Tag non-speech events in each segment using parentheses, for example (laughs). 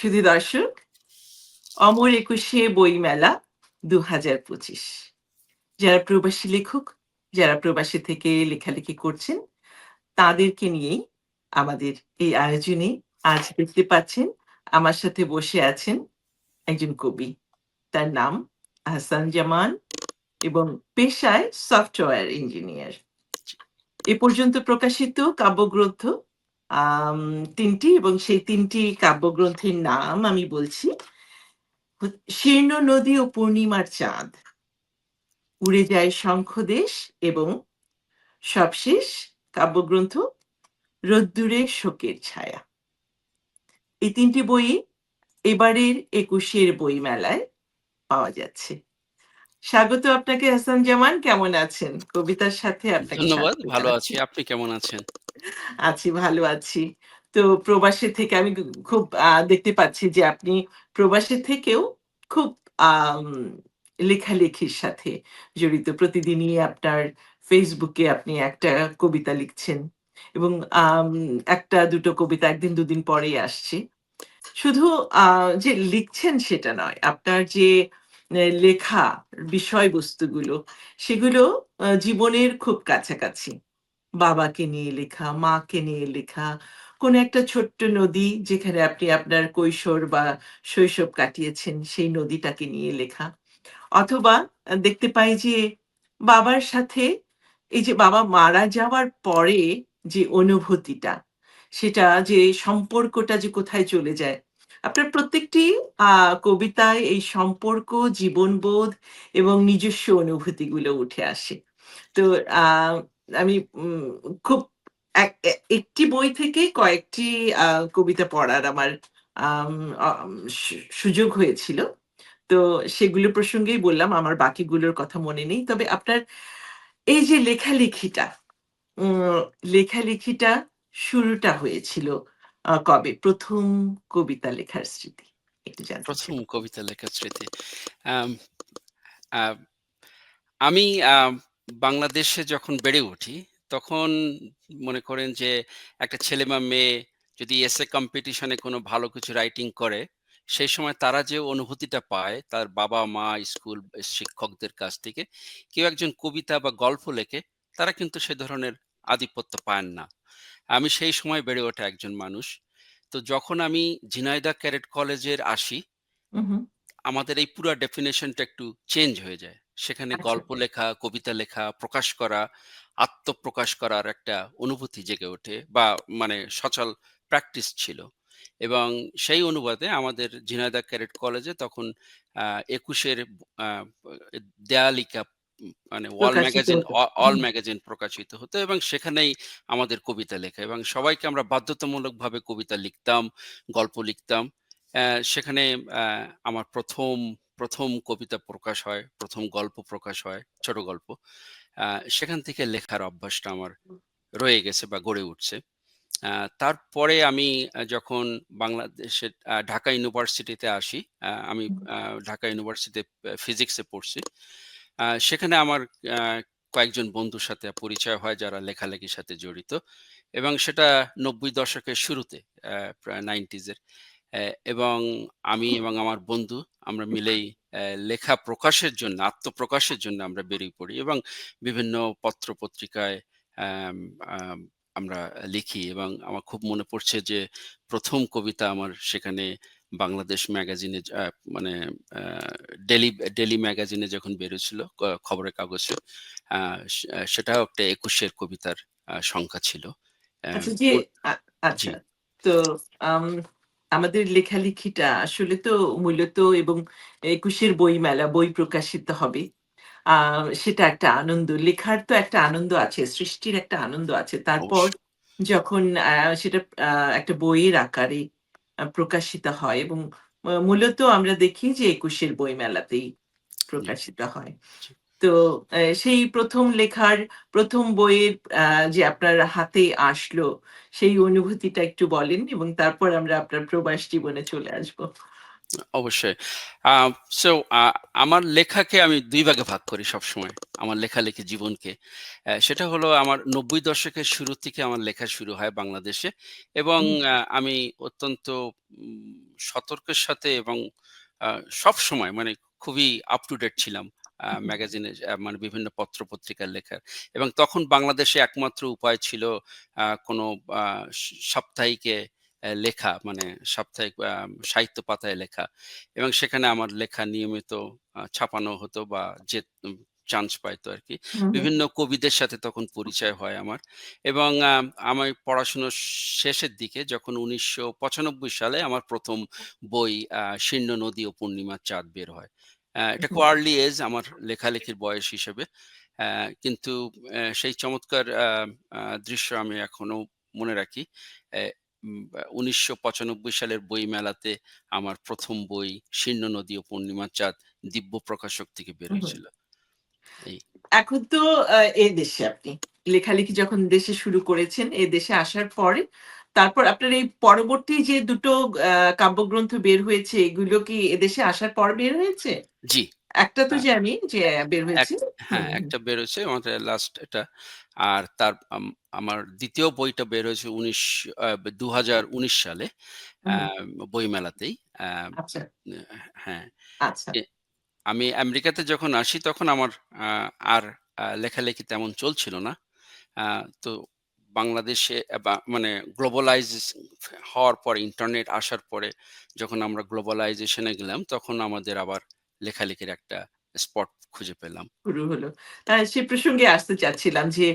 শুধু দর্শক অমর একুশে বইমেলা দু হাজার পঁচিশ। যারা প্রবাসী লেখক, যারা প্রবাসী থেকে লেখালেখি করছেন, তাদেরকে নিয়েই আমাদের এই আয়োজনে আজ দেখতে পাচ্ছেন, আমার সাথে বসে আছেন একজন কবি। তার নাম আহসান জামান এবং পেশায় সফটওয়্যার ইঞ্জিনিয়ার। এ পর্যন্ত প্রকাশিত কাব্যগ্রন্থ তিনটি এবং সেই তিনটি কাব্যগ্রন্থের নাম আমি বলছি। শীর্ণ নদী ও পূর্ণিমার চাঁদ, উড়ে যায় শঙ্খদেশ এবং সবশেষ কাব্যগ্রন্থ রোদ্দুরে শোকের ছায়া। এই তিনটি বই এবারের একুশের বই মেলায় পাওয়া যাচ্ছে। স্বাগত আপনাকে হাসান জামান। কেমন আছেন? কবিতার সাথে আপনাকে ধন্যবাদ ভালো আছি। আপনি কেমন আছেন? আছি ভালো আছি। তো প্রবাসী থেকে আমি খুব দেখতে পাচ্ছি যে আপনি প্রবাসী থেকেও খুব লেখালেখির সাথে জড়িত। প্রতিদিনই আপনার ফেসবুকে আপনি একটা কবিতা লিখছেন এবং একটা দুটো কবিতা একদিন দুদিন পরেই আসছে। শুধু আহ, যে লিখছেন সেটা নয় আপনার যে লেখা বিষয়বস্তুগুলো, সেগুলো জীবনের খুব কাছাকাছি। বাবাকে নিয়ে লেখা, মাকে নিয়ে লেখা, কোন একটা ছোট্ট নদী যেখানে আপনি আপনার কৈশোর বা শৈশব কাটিয়েছেন, সেই নদীটাকে নিয়ে লেখা। অথবা দেখতে পাই যে বাবার সাথে এই যে বাবা মারা যাওয়ার পরে যে অনুভূতিটা, সেটা যে সম্পর্কটা যে কোথায় চলে যায় আপনার প্রত্যেকটি কবিতায় এই সম্পর্ক জীবনবোধ এবং নিজস্ব অনুভূতিগুলো উঠে আসে। তো আমি খুব এক- একটি বই থেকে কয়েকটি কবিতা পড়ার আমার আম, আম, সুযোগ হয়েছিল। তো সেগুলো প্রসঙ্গেই বললাম আমার বাকিগুলোর কথা মনে নেই। তবে আপনার এই যে লেখালেখিটা লেখালেখিটা শুরুটা হয়েছিল। কবে? প্রথম কবিতা লেখার স্মৃতি প্রথম কবিতা লেখার স্মৃতি আম, বাংলাদেশে যখন বেড়ে উঠি তখন মনে করেন যে একটা ছেলে বা মেয়ে যদি এসে কম্পিটিশনে কোনো ভালো কিছু রাইটিং করে সেই সময় তারা যে অনুভূতিটা পায় তার বাবা মা স্কুল শিক্ষকদের কাছ থেকে কেউ একজন কবিতা বা গল্প লেখে তারা কিন্তু সে ধরনের আধিপত্য পান না। আমি সেই সময় বেড়ে ওঠা একজন মানুষ। তো যখন আমি ঝিনাইদহ ক্যাডেট কলেজের আসি আমাদের এই পুরো ডেফিনেশনটা একটু চেঞ্জ হয়ে যায়। সেখানে আচ্ছা। গল্প লেখা কবিতা লেখা প্রকাশ করা আত্মপ্রকাশ করার একটা অনুভূতি জেগে ওঠে বা মানে সচল প্র্যাকটিস ছিল। এবং সেই অনুবাদে আমাদের ঝিনাইদহ ক্যাডেট কলেজে তখন একুশের দেয়ালিকা মানে প্রকাশিত ম্যাগাজিন অল ম্যাগাজিন প্রকাশিত হতো এবং সেখানেই আমাদের কবিতা লেখা এবং সবাইকে আমরা বাধ্যতামূলকভাবে কবিতা লিখতাম গল্প লিখতাম। সেখানে আমার প্রথম প্রথম কবিতা প্রকাশ হয় প্রথম গল্প প্রকাশ হয় ছোট গল্প। সেখান থেকে লেখার অভ্যাসটা আমার রয়ে গেছে বা গড়ে উঠছে। তারপরে আমি যখন বাংলাদেশে আহ, ঢাকা ইউনিভার্সিটিতে আসি আমি ঢাকা ইউনিভার্সিটিতে ফিজিক্সে পড়ছি। সেখানে আমার কয়েকজন বন্ধুর সাথে পরিচয় হয় যারা লেখালেখির সাথে জড়িত এবং সেটা নব্বই দশকের শুরুতে প্রায় নাইনটিজের এবং আমি এবং আমার বন্ধু আমরা মিলেই লেখা প্রকাশের জন্য আত্মপ্রকাশের জন্য আমরা বেরিয়ে পড়ি এবং বিভিন্ন পত্র পত্রিকায় আম, আম, আমরা লিখি এবং আমার খুব মনে পড়ছে যে প্রথম কবিতা আমার সেখানে বাংলাদেশ ম্যাগাজিনে মানে ডেলি ডেলি ম্যাগাজিনে যখন বেরোছিল খবরের কাগজে সেটাও একটা একুশের কবিতার সংখ্যা ছিল। আচ্ছা আচ্ছা তো আম, আমাদের লেখালেখিটা আসলে তো মূলত এবং একুশের বই মেলা বই প্রকাশিত হবে। আহ সেটা একটা আনন্দ লেখার তো একটা আনন্দ আছে সৃষ্টির একটা আনন্দ আছে। তারপর যখন আহ, সেটা আহ, একটা বইয়ের আকারে প্রকাশিত হয় এবং মূলত আমরা দেখি যে একুশের বই মেলাতেই প্রকাশিত হয়। তো সেই প্রথম লেখার প্রথম বইয়ের আহ, যে আপনার হাতে আসলো সেই অনুভূতিটা একটু বলেন এবং তারপর আমরা আপনার প্রবাস জীবনে চলে আসব। অবশ্যই সো আমার লেখাকে আমি দুই ভাগে ভাগ করি সবসময় আমার লেখালেখি জীবনকে সেটা হলো আমার নব্বই দশকের শুরু থেকে আমার লেখা শুরু হয় বাংলাদেশে এবং আমি অত্যন্ত সতর্কের সাথে এবং আ সবসময় মানে খুবই আপ টু ডেট ছিলাম। ম্যাগাজিনে মানে বিভিন্ন পত্র পত্রিকার লেখার। এবং তখন বাংলাদেশে একমাত্র উপায় ছিল কোনো সাপ্তাহিকে লেখা মানে সাপ্তাহিক সাহিত্য পাতায় লেখা। এবং সেখানে আমার লেখা নিয়মিত ছাপানো হতো বা যে চান্স পাইতো আরকি। হু, হু। বিভিন্ন কবিদের সাথে তখন পরিচয় হয় আমার। এবং আ আমি পড়াশোনার শেষের দিকে যখন ১৯৯৫ সালে আমার প্রথম বই 'শীর্ণ নদী ও পূর্ণিমার চাঁদ' বের হয়। এটা। খুব আর্লি এজ আমার লেখালেখির বয়স হিসেবে। কিন্তু সেই চমৎকার দৃশ্য আমি এখনও মনে রাখি। অ্যা উম আ ১৯৯৫ সালের আমার প্রথম বই 'শীর্ণ নদী ও পূর্ণিমার চাঁদ' দিব্য প্রকাশক থেকে বের। হয়েছিল। এখন তো আ এদেশে আপনি। লেখালেখি যখন দেশে শুরু করেছেন, এ দেশে আসার পরে, তারপর আপনার এই পরবর্তী যে দুটো কাব্যগ্রন্থ বের হয়েছে, এগুলো কি এদেশে আসার পর বের হয়েছে? জি। একটা তো আ জানি যে বের হয়েছে। হ্যাঁ, একটা বের হয়েছে আমাদের লাস্ট এটা। আর তার আমার ২য় বইটা বের হয়েছে ১৯ আ ২০১৯ সালে বইমেলাতেই। আচ্ছা, হ্যাঁ। আচ্ছা। আমি আমেরিকাতে যখন আসি তখন আমার আর লেখালেখি তেমন চলছিল না। তো বাংলাদেশে মানে গ্লোবালাইজ হওয়ার পর ইন্টারনেট আসার পরে যখন আমরা গ্লোবালাইজেশন গেলাম তখন আমাদের আবার লেখালেখির একটা স্পট খুঁজে পেলাম। শুরু হলো। সে প্রসঙ্গে আসতে চাচ্ছিলাম যে,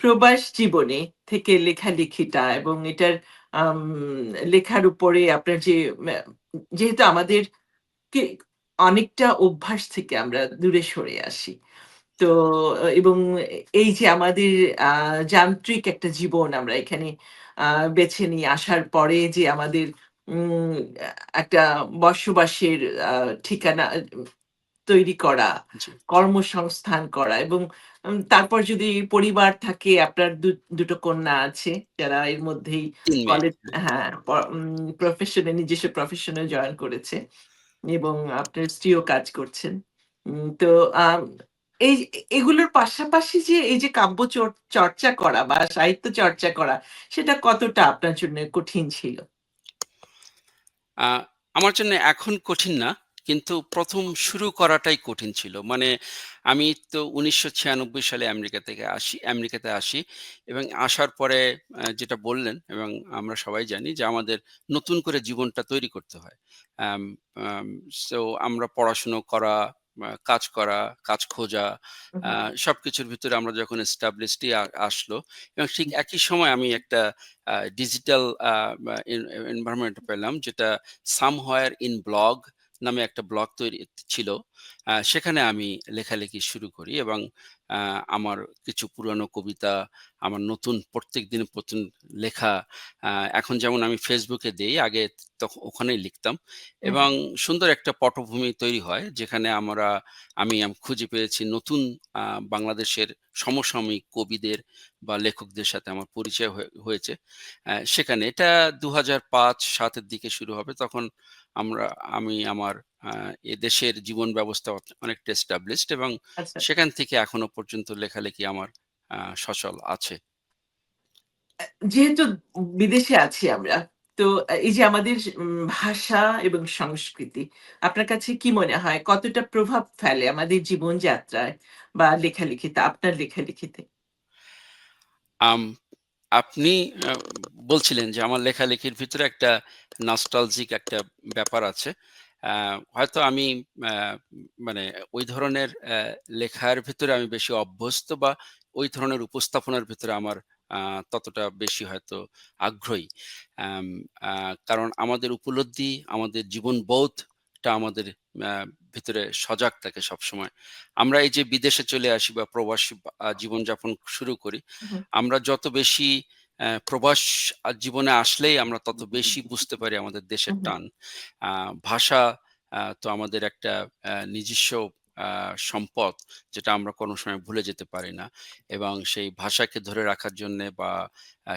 প্রবাস জীবনে থেকে লেখালেখিটা এবং এটার লেখার উপরে আপনার যে যেহেতু আমাদেরকে অনেকটা অভ্যাস থেকে আমরা দূরে সরে আসি। তো এবং এই যে আমাদের যান্ত্রিক একটা জীবন আমরা এখানে বেছে নিয়ে আসার পরে যে আমাদের একটা বসবাসের ঠিকানা তৈরি করা, কর্মসংস্থান করা এবং তারপর যদি পরিবার থাকে, আপনার দু ২ কন্যা আছে, যারা এর মধ্যেই কলেজ হ্যাঁ, প্রফেশন নিজস্ব প্রফেশন জয়েন করেছে এবং আপনার স্ত্রীও কাজ করছেন। তো এই এগুলোর পাশাপাশি যে এই যে কাব্য চর চর্চা করা বা সাহিত্য চর্চা করা, সেটা কতটা আপনার জন্য কঠিন ছিল? আমার জন্য এখন কঠিন না। কিন্তু প্রথম শুরু করাটাই কঠিন ছিল। মানে আমি তো ১৯৯৬ সালে আমেরিকা থেকে আসি আমেরিকাতে আসি এবং আসার পরে যেটা বললেন এবং আমরা সবাই জানি যে আমাদের নতুন করে জীবনটা তৈরি করতে হয়। আম সো আমরা পড়াশুনো করা, কাজ করা, কাজ খোঁজা সবকিছুর ভিতরে আমরা যখন established আসলো এবং ঠিক একই সময় আমি একটা ডিজিটাল এনভায়রনমেন্ট পেলাম যেটা somewhere ইন blog নামে একটা ব্লগ তৈরি ছিল। সেখানে আমি লেখালেখি শুরু করি এবং আমার কিছু পুরানো কবিতা, আমার নতুন প্রত্যেকদিন প্রতুন লেখা এখন যেমন আমি ফেসবুকে দেই, আগে তখন ওখানেই লিখতাম এবং সুন্দর একটা পটভূমি তৈরি হয় যেখানে আমরা আমি খুঁজে পেয়েছি নতুন বাংলাদেশের সমসাময়িক কবিদের বা লেখকদের সাথে আমার পরিচয় হয়ে হয়েছে। সেখানে এটা দু হাজার পাঁচ সাতের দিকে শুরু হবে। তখন আমরা আমি আমার আ এদেশের জীবন ব্যবস্থা অনেকটা established এবং আচ্ছা। সেখান থেকে এখনও পর্যন্ত লেখালেখি আমার সচল আছে। যেহেতু বিদেশে আছি আমরা, তো এই যে আমাদের ভাষা এবং সংস্কৃতি, আপনার কাছে কি মনে হয় কতটা প্রভাব ফেলে আমাদের জীবনযাত্রায় বা লেখালেখিতে, আপনার লেখালেখিতে? আপনি বলছিলেন যে আমার লেখালেখির ভিতরে একটা নস্টালজিক একটা ব্যাপার আছে। হয়তো আমি মানে ওই ধরনের লেখার ভেতরে আমি বেশি অভ্যস্ত বা ওই ধরনের উপস্থাপনার ভেতরে আমার ততটা বেশি হয়তো আগ্রহী। কারণ আমাদের উপলব্ধি, আমাদের জীবনবোধটা আমাদের ভিতরে সজাগ থাকে সবসময়। আমরা এই যে বিদেশে চলে আসি বা প্রবাসী জীবনযাপন শুরু করি, আমরা যত বেশি প্রবাস জীবনে আসলেই আমরা তত বেশি বুঝতে পারি আমাদের দেশের টান। ভাষা তো আমাদের একটা নিজস্ব সম্পদ যেটা আমরা কোনো সময় ভুলে যেতে পারি না। এবং সেই ভাষাকে ধরে রাখার জন্যে বা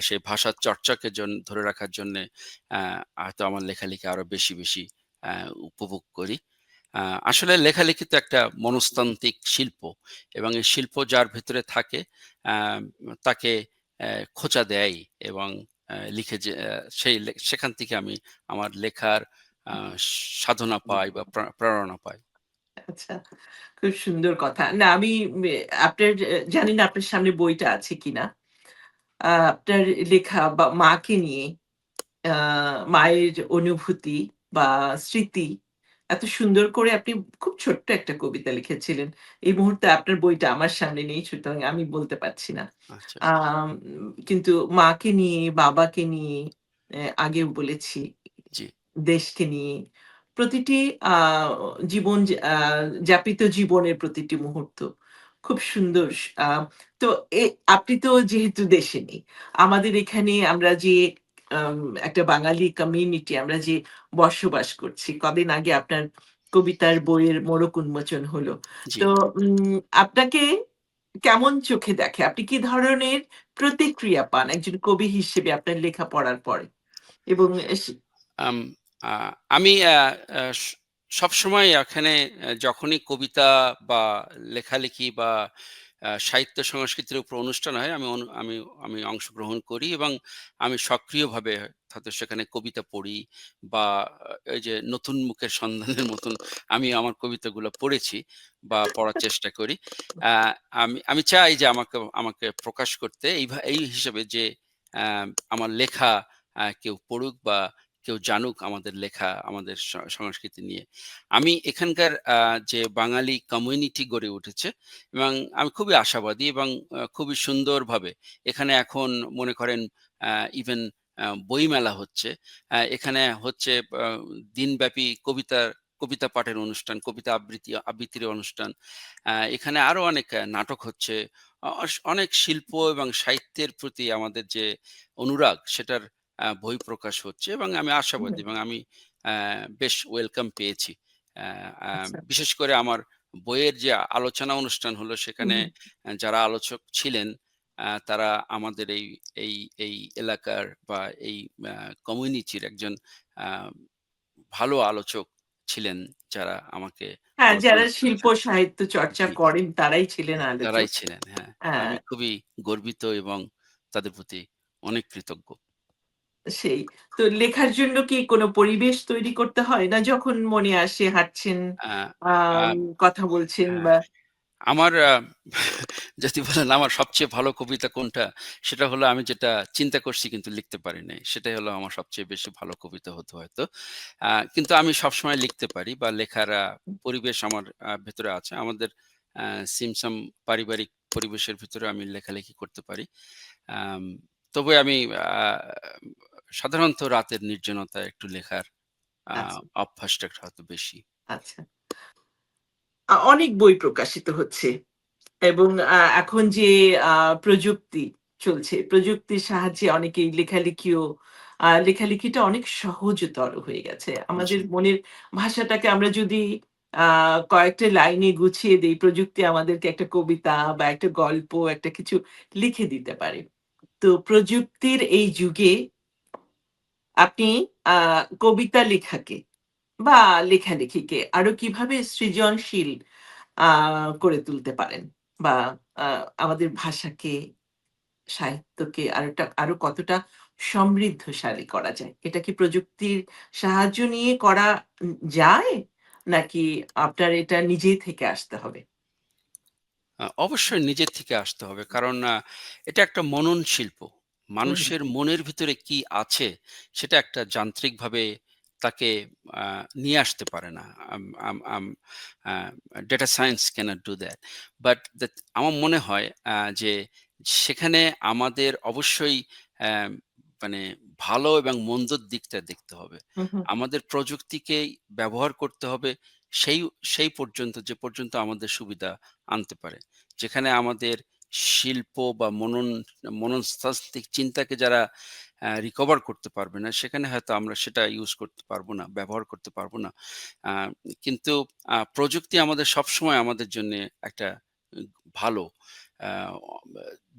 সেই ভাষার চর্চাকে ধরে রাখার জন্যে হয়তো আমার লেখালেখি আরও বেশি, বেশি উপভোগ করি। আসলে লেখালেখি তো একটা মনস্তান্ত্রিক শিল্প এবং এই শিল্প যার ভেতরে থাকে তাকে খোঁচা দেয় এবং লিখে যে সেই সেখান থেকে আমি আমার লেখার সাধনা পাই বা প্রেরণা পাই। আচ্ছা, খুব সুন্দর কথা। না আমি আপনার জানি না আপনার সামনে বইটা আছে কিনা। আপনার লেখা বা মাকে নিয়ে মায়ের অনুভূতি বা স্মৃতি এত সুন্দর করে আপনি খুব ছোট্ট একটা কবিতা লিখেছিলেন। এই মুহূর্তে আপনার বইটা আমার সামনে নেই সুতরাং আমি বলতে পারছি না। আচ্ছা, আম কিন্তু মাকে নিয়ে, বাবাকে নিয়ে আগেও বলেছি, দেশকে নিয়ে প্রতিটি জীবন যাপিত জীবনের প্রতিটি মুহূর্ত খুব সুন্দর তো আপনি তো যেহেতু দেশে নেই, আমাদের এখানে আমরা যে একটা বাঙালি কমিউনিটি আমরা যে বসবাস করছি। কদিন আগে আপনার কবিতার বইয়ের মোড়ক উন্মোচন হলো। তো আপনাকে কেমন চোখে দেখে? আপনি কি ধরনের প্রতিক্রিয়া পান একজন কবি হিসেবে আপনার লেখা পড়ার পরে? এবং আমি সবসময় এখানে যখনই কবিতা বা লেখালেখি বা সাহিত্য সংস্কৃতির উপর অনুষ্ঠান হয়, আমি আমি আমি অংশগ্রহণ করি এবং আমি সক্রিয়ভাবে হয়তো সেখানে কবিতা পড়ি বা এই যে নতুন মুখের সন্ধানের মতন আমি আমার কবিতাগুলো পড়েছি বা পড়ার চেষ্টা করি। আমি আমি চাই যে আমাকে আমাকে প্রকাশ করতে এই এই হিসেবে যে আমার লেখা কেউ পড়ুক বা কেউ জানুক আমাদের লেখা, আমাদের সংস্কৃতি নিয়ে। আমি এখানকার যে বাঙালি কমিউনিটি গড়ে উঠেছে এবং আমি খুবই আশাবাদী এবং খুবই সুন্দরভাবে এখানে এখন মনে করেন ইভেন বইমেলা হচ্ছে। এখানে হচ্ছে দিনব্যাপী কবিতার কবিতা পাঠের অনুষ্ঠান, কবিতা আবৃত্তি আবৃত্তির অনুষ্ঠান। এখানে আরও অনেক নাটক হচ্ছে। অনেক শিল্প এবং সাহিত্যের প্রতি আমাদের যে অনুরাগ সেটার বই প্রকাশ হচ্ছে এবং আমি আশাবাদী এবং আমি বেশ ওয়েলকাম পেয়েছি। আচ্ছা। বিশেষ করে আমার বইয়ের যে আলোচনা অনুষ্ঠান হলো সেখানে যারা আলোচক ছিলেন তারা আমাদের এই এই এই এলাকার বা এই কমিউনিটির একজন ভালো আলোচক ছিলেন যারা আমাকে হ্যাঁ, যারা শিল্প সাহিত্য চর্চা করেন তারাই ছিলেন তারাই ছিলেন। হ্যাঁ, হ্যাঁ, আমি খুবই গর্বিত এবং তাদের প্রতি অনেক কৃতজ্ঞ। সেই। তো লেখার জন্য কি কোনো পরিবেশ তৈরি করতে হয়? না যখন মনে আসে হাঁটছেন, আম কথা বলছেন হ্যাঁ। বা আমার (laughs) যদি বলেন আমার সবচেয়ে ভালো কবিতা কোনটা? সেটা হলো আমি যেটা চিন্তা করছি কিন্তু লিখতে পারি নাই। সেটাই হলো আমার সবচেয়ে বেশি ভালো কবিতা হতো হয়তো। কিন্তু আমি সবসময় লিখতে পারি বা লেখার পরিবেশ আমার ভেতরে আছে। আমাদের সিমসাম পারিবারিক পরিবেশের ভিতরে আমি লেখালেখি করতে পারি। আম তবে আমি সাধারণত রাতের নির্জনতা একটু লেখার আ আচ্ছা, অভ্যাসটা হয়তো বেশি। আচ্ছা। আ অনেক বই প্রকাশিত হচ্ছে এবং আ এখন যে আ প্রযুক্তি চলছে, প্রযুক্তির সাহায্যে অনেকেই লেখালেখিও আ লেখালেখিটা অনেক সহজতর হয়ে গেছে। জি। আমাদের মনের ভাষাটাকে আমরা যদি আ কয়েকটা লাইনে গুছিয়ে দেই, প্রযুক্তি আমাদেরকে একটা কবিতা বা একটা গল্প, একটা কিছু লিখে দিতে পারে। তো প্রযুক্তির এই যুগে আপনি কবিতা লেখাকে বা লেখালেখিকে আরও কীভাবে সৃজনশীল করে তুলতে পারেন? বা আমাদের ভাষাকে, সাহিত্যকে আরেকটা আরও কতটা সমৃদ্ধশালী করা যায়? এটা কি প্রযুক্তির সাহায্য নিয়ে করা যায়? নাকি আপনার এটা নিজে থেকে আসতে হবে? অবশ্যই নিজের থেকে আসতে হবে। কারণ এটা একটা মনন শিল্প। হুম, হুম, মানুষের মনের ভিতরে কি আছে সেটা একটা যান্ত্রিকভাবে তাকে আ নিয়ে আসতে পারে না। Um um um a data science cannot do that. But that আমার মনে হয় আ যে সেখানে আমাদের অবশ্যই মানে ভালো এবং মন্দর দিকটা দেখতে হবে। হুম, হুম, আমাদের প্রযুক্তিকেই ব্যবহার করতে হবে সেই সেই পর্যন্ত যে পর্যন্ত আমাদের সুবিধা আনতে পারে। যেখানে আমাদের শিল্প বা মনন মননস্তাত্ত্বিক চিন্তাকে যারা রিকভার করতে পারবে না, সেখানে হয়তো আমরা সেটা ইউজ করতে পারব না, ব্যবহার করতে পারব না। কিন্তু প্রযুক্তি আমাদের সবসময় আমাদের জন্য একটা ভালো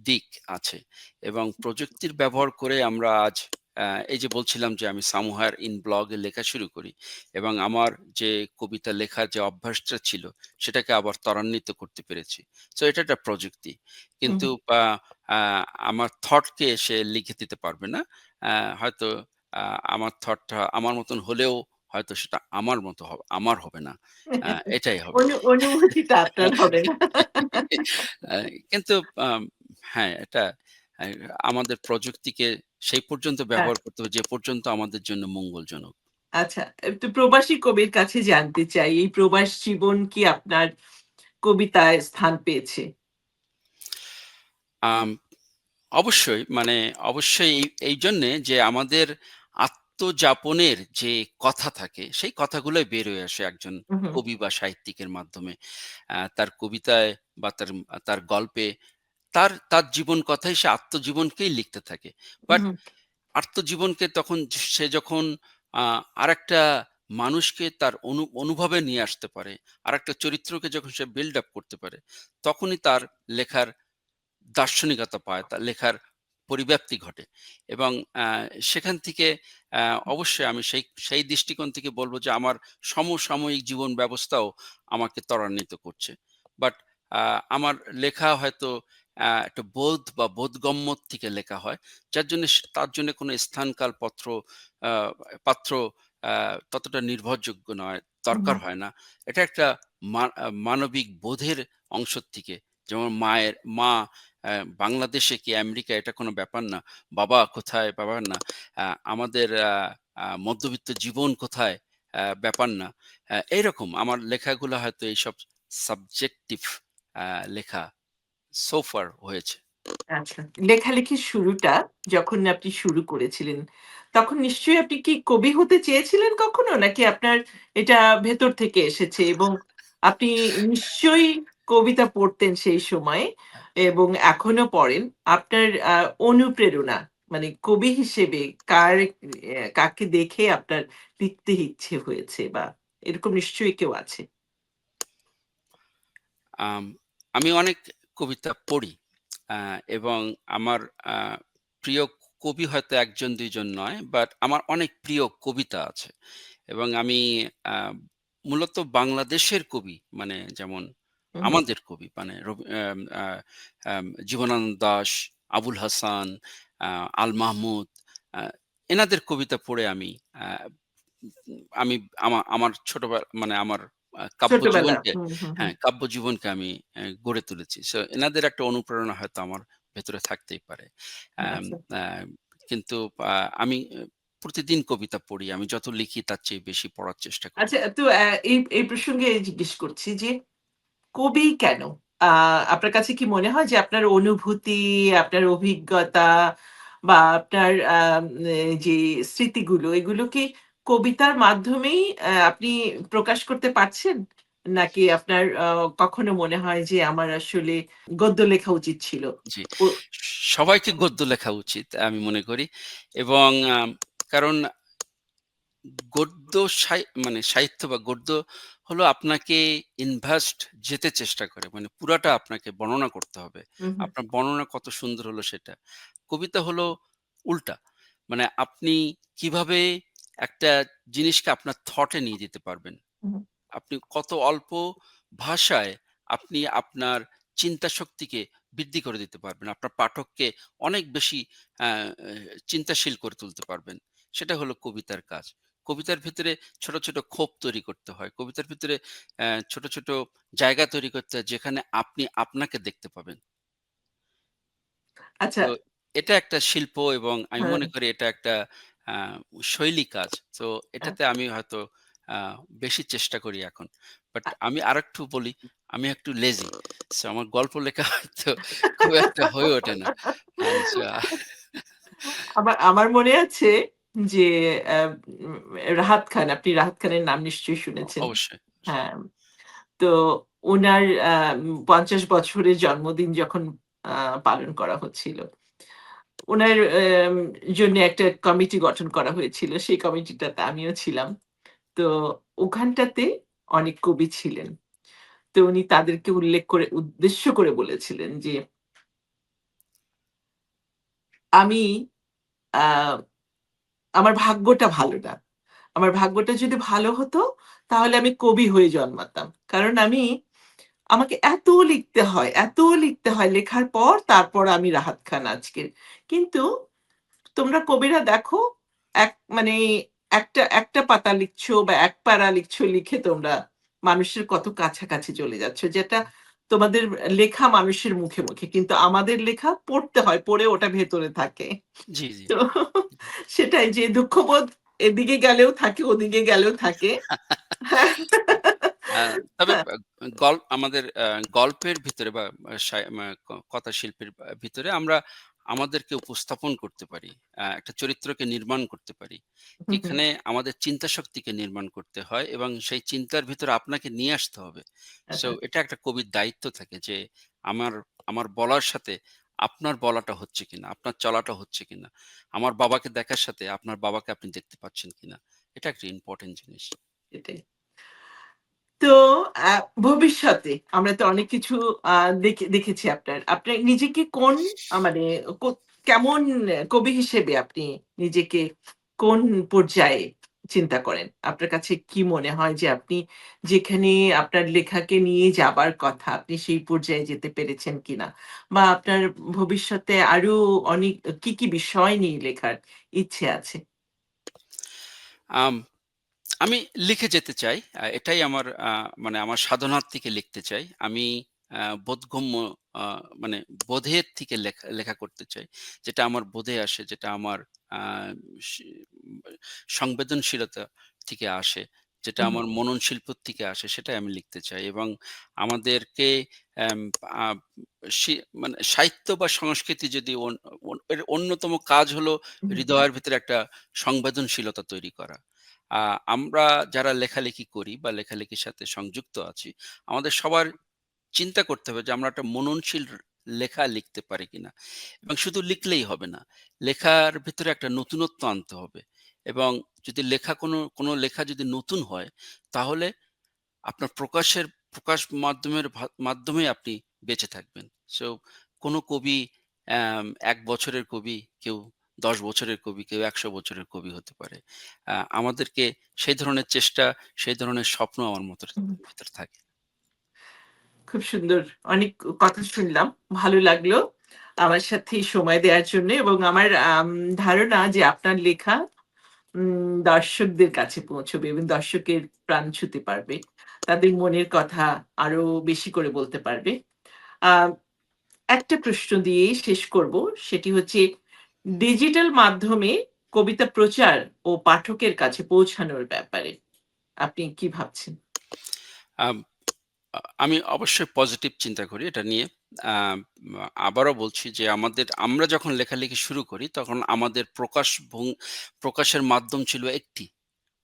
দিক আছে এবং প্রযুক্তির ব্যবহার করে আমরা আজ এই যে বলছিলাম যে আমি সামহার ইন ব্লগে লেখা শুরু করি এবং আমার যে কবিতা লেখার যে অভ্যাসটা ছিল সেটাকে আবার ত্বরান্বিত করতে পেরেছি। তো এটা একটা প্রযুক্তি। কিন্তু আমার থটকে সে লিখে দিতে পারবে না। হয়তো আমার থটটা আমার মতন হলেও হয়তো সেটা আমার মতো হবে আমার হবে না। এটাই হবে। অনু অনুভূতিটা আপনার হবে না। (laughs) কিন্তু হ্যাঁ, এটা আমাদের প্রযুক্তিকে সেই পর্যন্ত হ্যাঁ। ব্যবহার করতে হবে যে পর্যন্ত আমাদের জন্য মঙ্গলজনক। আচ্ছা, একটু প্রবাসী কবির কাছে জানতে চাই, এই প্রবাস জীবন কি আপনার কবিতায় স্থান পেয়েছে? অবশ্যই মানে অবশ্যই এই এইজন্যে যে আমাদের আত্মযাপনের যে কথা থাকে, সেই কথাগুলোই বের হয়ে আসে একজন কবি বা সাহিত্যিকের মাধ্যমে। তার কবিতায় বা তার তার গল্পে তার, তার জীবন কথাই সে আত্মজীবনকেই লিখতে থাকে। বাট আত্মজীবনকে তখন সে যখন আরেকটা মানুষকে তার অনু অনুভবে নিয়ে আসতে পারে, আর একটা চরিত্রকে যখন সে বিল্ড আপ করতে পারে, তখনই তার লেখার দার্শনিকতা পায়, তার লেখার পরিব্যাপ্তি ঘটে এবং সেখান থেকে অবশ্যই আমি সেই সেই দৃষ্টিকোণ থেকে বলব যে আমার সমসাময়িক জীবন ব্যবস্থাও আমাকে ত্বরান্বিত করছে। বাট আমার লেখা হয়তো একটা বোধ বা বোধগম্য থেকে লেখা হয়। যার জন্য তার জন্য কোনো স্থানকাল পত্র পাত্র ততটা নির্ভরযোগ্য নয়। দরকার হয় না। এটা একটা মানবিক বোধের অংশ থেকে। যেমন মায়ের মা বাংলাদেশে কি আমেরিকা এটা কোনো ব্যাপার না। বাবা কোথায় ব্যাপার না। আমাদের মধ্যবিত্ত জীবন কোথায় ব্যাপার না। এইরকম আমার লেখাগুলো হয়তো এইসব সাবজেক্টিভ লেখা সো ফার হয়েছে। আচ্ছা। লেখালেখির শুরুটা যখন আপনি শুরু করেছিলেন, তখন নিশ্চয়ই আপনি কি কবি হতে চেয়েছিলেন কখনো? নাকি আপনার এটা ভেতর থেকে এসেছে এবং আপনি নিশ্চয়ই কবিতা পড়তেন সেই সময়ে এবং এখনও পড়েন। আপনার আ অনুপ্রেরণা মানে কবি হিসেবে কার কাকে দেখে আপনার লিখতে ইচ্ছে হয়েছে বা এরকম নিশ্চয়ই কেউ আছে? আম আমি অনেক কবিতা পড়ি। এবং আমার প্রিয় কবি হয়তো ১ জন ২ জন নয়। বাট আমার অনেক প্রিয় কবিতা আছে। এবং আমি মূলত বাংলাদেশের কবি মানে যেমন। আমাদের কবি মানে জীবনানন্দ দাশ, আবুল হাসান, আল মাহমুদ এনাদের কবিতা পড়ে আমি আমি আমা আমার ছোটবেলা মানে আমার আ কাব্য জীবনকে হুম, হুম, হুম। হ্যাঁ, কাব্য জীবনকে আমি গড়ে তুলেছি। সো এনাদের একটা অনুপ্রেরণা হয়তো আমার ভেতরে থাকতেই পারে। আচ্ছা। কিন্তু আমি প্রতিদিন কবিতা পড়ি। আমি যত লিখি তার চেয়ে বেশি পড়ার চেষ্টা করি। আচ্ছা তো এই এই প্রসঙ্গে জিজ্ঞেস করছি যে কবি কেন? আপনার কাছে কি মনে হয় যে আপনার অনুভূতি, আপনার অভিজ্ঞতা বা আপনার যে স্মৃতিগুলো এগুলো কি কবিতার মাধ্যমেই আপনি প্রকাশ করতে পারছেন? নাকি আপনার কখনো মনে হয় যে আমার আসলে গদ্য লেখা উচিত ছিল? সবাইকে গদ্য লেখা উচিত আমি মনে করি। এবং কারণ গদ্য মানে সাহিত্য বা গদ্য হলো আপনাকে ইনভাস্ট যেতে চেষ্টা করে। মানে পুরাটা আপনাকে বর্ণনা করতে হবে। আপনার বর্ণনা কত সুন্দর হলো সেটা। কবিতা হলো উল্টা। মানে আপনি কীভাবে একটা জিনিসকে আপনার থট নিয়ে যেতে পারবেন। আপনি কত অল্প ভাষায় আপনি আপনার চিন্তা শক্তিকে বৃদ্ধি করে দিতে পারবেন। আপনার পাঠককে অনেক বেশি চিন্তাশীল করে তুলতে পারবেন। সেটা হলো কবিতার কাজ। কবিতার ভেতরে ছোট, ছোট খোপ তৈরি করতে হয়। কবিতার ভেতরে ছোট, ছোট জায়গা তৈরি করতে হয় যেখানে আপনি আপনাকে দেখতে পাবেন। আচ্ছা, এটা একটা শিল্প এবং আমি হ্যাঁ, মনে করি এটা একটা শৈলী কাজ। তো এটাতে আমি হয়তো বেশি চেষ্টা করি এখন। বাট আমি আরেকটু বলি, আমি একটু লেজি। আমার গল্প লেখা হয়তো খুব একটা হয়ে ওঠে না। আমার আমার মনে আছে যে রাহাত খান, আপনি রাহাত খানের নাম নিশ্চয়ই শুনেছেন। অবশ্যই। হ্যাঁ, তো আ ৫০ বছরের জন্মদিন যখন পালন করা হচ্ছিল, এম জন্য একটা কমিটি গঠন করা হয়েছিল। সেই কমিটিটাতে আমিও ছিলাম। তো ওখানটাতে অনেক কবি ছিলেন। তো উনি তাদেরকে উল্লেখ করে উদ্দেশ্য করে বলেছিলেন যে, "আমি আমার ভাগ্যটা ভালো না। আমার ভাগ্যটা যদি ভালো হতো, তাহলে আমি কবি হয়ে জন্মাতাম। কারণ আমি আমাকে এত লিখতে হয়, এত লিখতে হয়, লেখার পর তারপর আমি রাহাত খান আজকের। কিন্তু তোমরা কবিরা দেখো, এক মানে একটা একটা পাতা লিখছো বা এক প্যারা লিখছো লিখে তোমরা মানুষের কত কাছাকাছি চলে যাচ্ছ। যেটা তোমাদের লেখা মানুষের মুখে, মুখে। কিন্তু আমাদের লেখা পড়তে হয়। পড়ে ওটা ভেতরে থাকে। তো সেটাই যে দুঃখবোধ এদিকে গেলেও থাকে, ওদিকে গেলেও থাকে। (laughs) আ তবে গল্প আমাদের গল্পের ভিতরে বা কথা শিল্পের ভিতরে আমরা আমাদেরকে উপস্থাপন করতে পারি। একটা চরিত্রকে নির্মাণ করতে পারি। হু। আমাদের চিন্তা শক্তিকে নির্মাণ করতে হয় এবং সেই চিন্তার ভিতরে আপনাকে নিয়ে আসতে হবে। সো আচ্ছা। এটা একটা কবির দায়িত্ব থাকে যে আমার আমার বলার সাথে আপনার বলাটা হচ্ছে কিনা, আপনার চলাটা হচ্ছে কিনা। আমার বাবাকে দেখার সাথে আপনার বাবাকে আপনি দেখতে পাচ্ছেন কিনা। এটা একটা ইম্পর্টেন্ট জিনিস। এটাই। তো ভবিষ্যতে আমরা তো অনেক কিছু দেখেছি আপনার। আপনার নিজেকে কোন মানে কেমন কবি হিসেবে আপনি নিজেকে কোন পর্যায়ে চিন্তা করেন? আপনার কাছে কি মনে হয় যে আপনি যেখানে আপনার লেখাকে নিয়ে যাবার কথা, আপনি সেই পর্যায়ে যেতে পেরেছেন কিনা? বা আপনার ভবিষ্যতে আরও অনেক কি, কি বিষয় নিয়ে লেখার ইচ্ছে আছে? আম লিখে যেতে চাই। এটাই আমার মানে আমার সাধনার থেকে লিখতে চাই। আমি বোধগম্য মানে বোধের থেকে লেখা লেখা করতে চাই। যেটা আমার বোধে আসে, যেটা আমার সংবেদনশীলতা থেকে আসে, যেটা আমার মনন শিল্প থেকে আসে, সেটাই আমি লিখতে চাই। এবং আমাদেরকে মানে সাহিত্য বা সংস্কৃতি যদি অন্যতম কাজ হলো হৃদয়ের ভিতরে একটা সংবেদনশীলতা তৈরি করা। আমরা যারা লেখালেখি করি বা লেখালেখির সাথে সংযুক্ত আছি, আমাদের সবার চিন্তা করতে হবে যে আমরা একটা মননশীল লেখা লিখতে পারি কিনা। এবং শুধু লিখলেই হবে না। লেখার ভিতরে একটা নতুনত্ব আনতে হবে। এবং যদি লেখা কোনো, কোনো লেখা যদি নতুন হয়, তাহলে আপনার প্রকাশের প্রকাশ মাধ্যমের মাধ্যমে আপনি বেঁচে থাকবেন। সো কোনো কবি এক বছরের কবি, কেউ ১০ বছরের কবি, কেউ ১০০ বছরের কবি হতে পারে। আমাদেরকে সেই ধরনের চেষ্টা, সেই ধরনের স্বপ্ন আমার মতর হু। ভিতরে থাকে। খুব সুন্দর। অনেক কথা শুনলাম। ভালো লাগল। আমার সাথে সময় দেওয়ার জন্য এবং আমার আম ধারণা যে আপনার লেখা উম দর্শকদের কাছে পৌঁছবে এবং দর্শকের প্রাণ ছুঁতে পারবে। তাদের মনের কথা আরও বেশি করে বলতে পারবে। একটা প্রশ্ন দিয়েই শেষ করব। সেটি হচ্ছে ডিজিটাল মাধ্যমে কবিতা প্রচার ও পাঠকের কাছে পৌঁছানোর ব্যাপারে আপনি কি ভাবছেন? আমি অবশ্যই পজিটিভ চিন্তা করি এটা নিয়ে। আবারও বলছি যে আমাদের, আমরা যখন লেখালেখি শুরু করি তখন আমাদের প্রকাশ প্রকাশের মাধ্যম ছিল একটি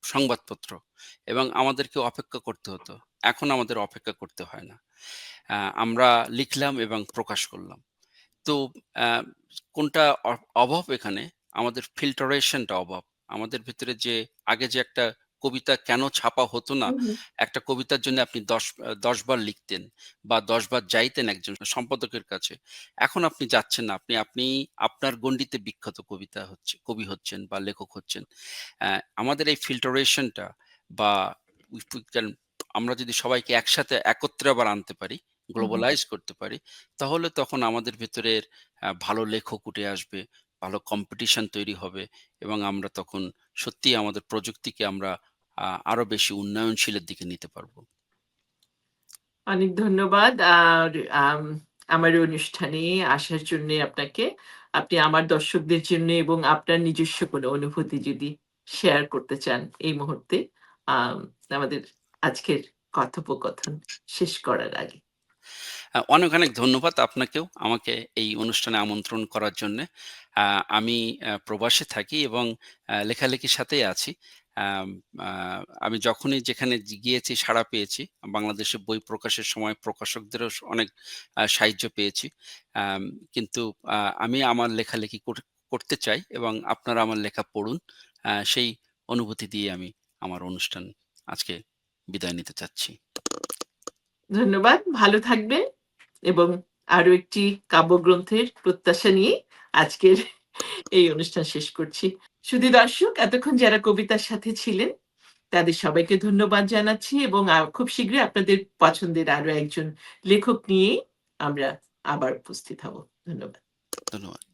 সংবাদপত্র এবং আমাদেরকে অপেক্ষা করতে হতো। এখন আমাদের অপেক্ষা করতে হয় না। আমরা লিখলাম এবং প্রকাশ করলাম। তো কোনটা অভাব এখানে? আমাদের ফিল্টারেশনটা অভাব। আমাদের ভেতরে যে আগে যে একটা কবিতা কেন ছাপা হতো না? একটা কবিতার জন্য আপনি ১০ আ ১০ বার লিখতেন বা ১০ বার যাইতেন একজন সম্পাদকের কাছে। এখন আপনি যাচ্ছেন না। আপনি আপনি আপনার গণ্ডিতে বিখ্যাত কবিতা হচ্ছে কবি হচ্ছেন বা লেখক হচ্ছেন। আমাদের এই ফিল্টারেশনটা বা আমরা যদি সবাইকে একসাথে একত্রে আবার আনতে পারি। গ্লোবালাইজ করতে পারি, তাহলে তখন আমাদের ভেতরের ভালো লেখক উঠে আসবে, ভালো কম্পিটিশন তৈরি হবে এবং আমরা তখন সত্যি আমাদের প্রযুক্তিকে আমরা আরও বেশি উন্নয়নশীলের দিকে নিতে পারব। অনেক ধন্যবাদ। আর আম আমার অনুষ্ঠানে আসার জন্যে আপনাকে। আপনি আমার দর্শকদের জন্য এবং আপনার নিজস্ব কোনো অনুভূতি যদি শেয়ার করতে চান এই মুহূর্তে, আম আমাদের আজকের কথোপকথন শেষ করার আগে। অনেক, অনেক ধন্যবাদ আপনাকেও আমাকে এই অনুষ্ঠানে আমন্ত্রণ করার জন্যে। আমি প্রবাসে থাকি এবং লেখালেখির সাথেই আছি। আমি যখনই যেখানে গিয়েছি সাড়া পেয়েছি। বাংলাদেশে বই প্রকাশের সময় প্রকাশকদেরও অনেক সাহায্য পেয়েছি। কিন্তু আমি আমার লেখালেখি করতে চাই এবং আপনারা আমার লেখা পড়ুন। সেই অনুভূতি দিয়ে আমি আমার অনুষ্ঠান আজকে বিদায় নিতে চাচ্ছি। ধন্যবাদ। ভালো থাকবেন এবং আরও একটি কাব্যগ্রন্থের প্রত্যাশা নিয়ে আজকের এই অনুষ্ঠান শেষ করছি। শুধু দর্শক এতক্ষণ যারা কবিতার সাথে ছিলেন, তাদের সবাইকে ধন্যবাদ জানাচ্ছি এবং খুব শীঘ্রই আপনাদের পছন্দের আরও একজন লেখক নিয়ে আমরা আবার উপস্থিত হব। ধন্যবাদ। ধন্যবাদ।